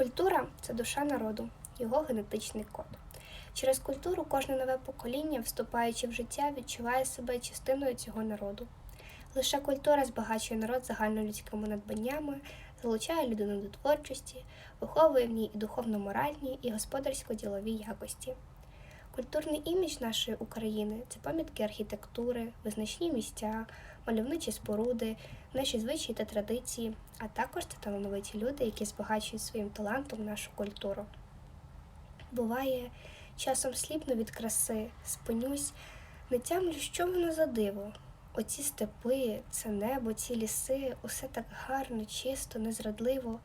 Культура це душа народу, його генетичний код. Через культуру кожне нове покоління, вступаючи в життя, відчуває себе частиною цього народу. Лише культура збагачує народ загальнолюдськими надбаннями, залучає людину до творчості, виховує в ній і духовно-моральні, і господарсько-ділові якості. Культурний імідж нашої України це пам'ятки архітектури, визначні місця, мальовничі споруди, наші звичаї та традиції, а також це талановиті люди, які збагачують своїм талантом нашу культуру. Буває, часом сліпну від краси, спинюсь, не тямлю, що воно за диво. Оці степи, це небо, ці ліси, усе так гарно, чисто, незрадливо,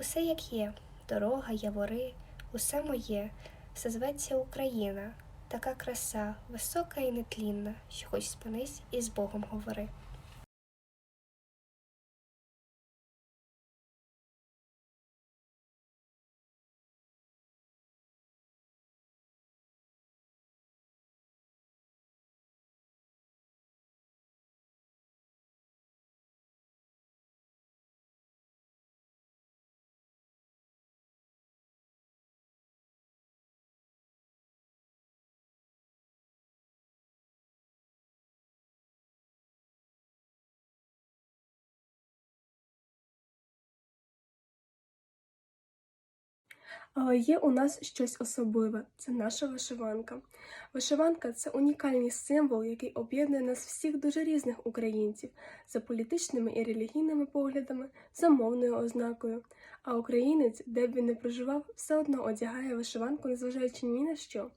усе як є, дорога, явори, усе моє, все зветься Україна, така краса, висока і нетлінна, що хоч спинись і з Богом говори. Але є у нас щось особливе це наша вишиванка. Вишиванка це унікальний символ, який об'єднує нас всіх дуже різних українців за політичними і релігійними поглядами, за мовною ознакою. А українець, де б він не проживав, все одно одягає вишиванку, незважаючи ні на що.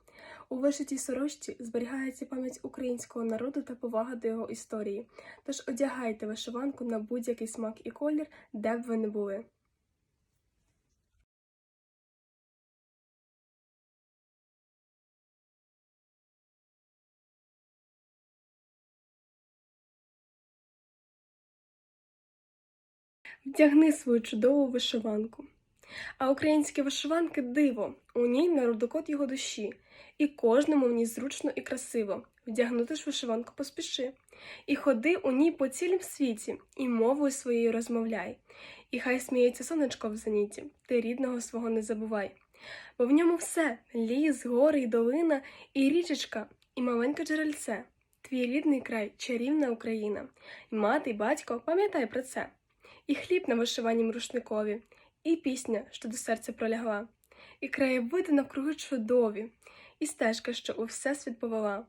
У вишитій сорочці зберігається пам'ять українського народу та повага до його історії. Тож одягайте вишиванку на будь-який смак і колір, де б ви не були. Вдягни свою чудову вишиванку. А українські вишиванки диво, у ній народокод його душі, і кожному в ній зручно і красиво. Вдягнути ж вишиванку поспіши. І ходи у ній по цілім світі, і мовою своєю розмовляй. І хай сміється сонечко в зеніті, ти рідного свого не забувай. Бо в ньому все ліс, гори й долина, і річечка, і маленьке джерельце. Твій рідний край, чарівна Україна, і мати, і батько, пам'ятай про це і хліб на вишиванім рушникові, і пісня, що до серця пролягла, і краєвиди навкруги чудові, і стежка, що у всесвіт повела.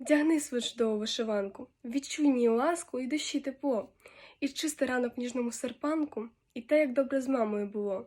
Вдягни свою чудову вишиванку, відчуй її ласку і душі тепло, і чистий ранок ніжному серпанку, і те, як добре з мамою було.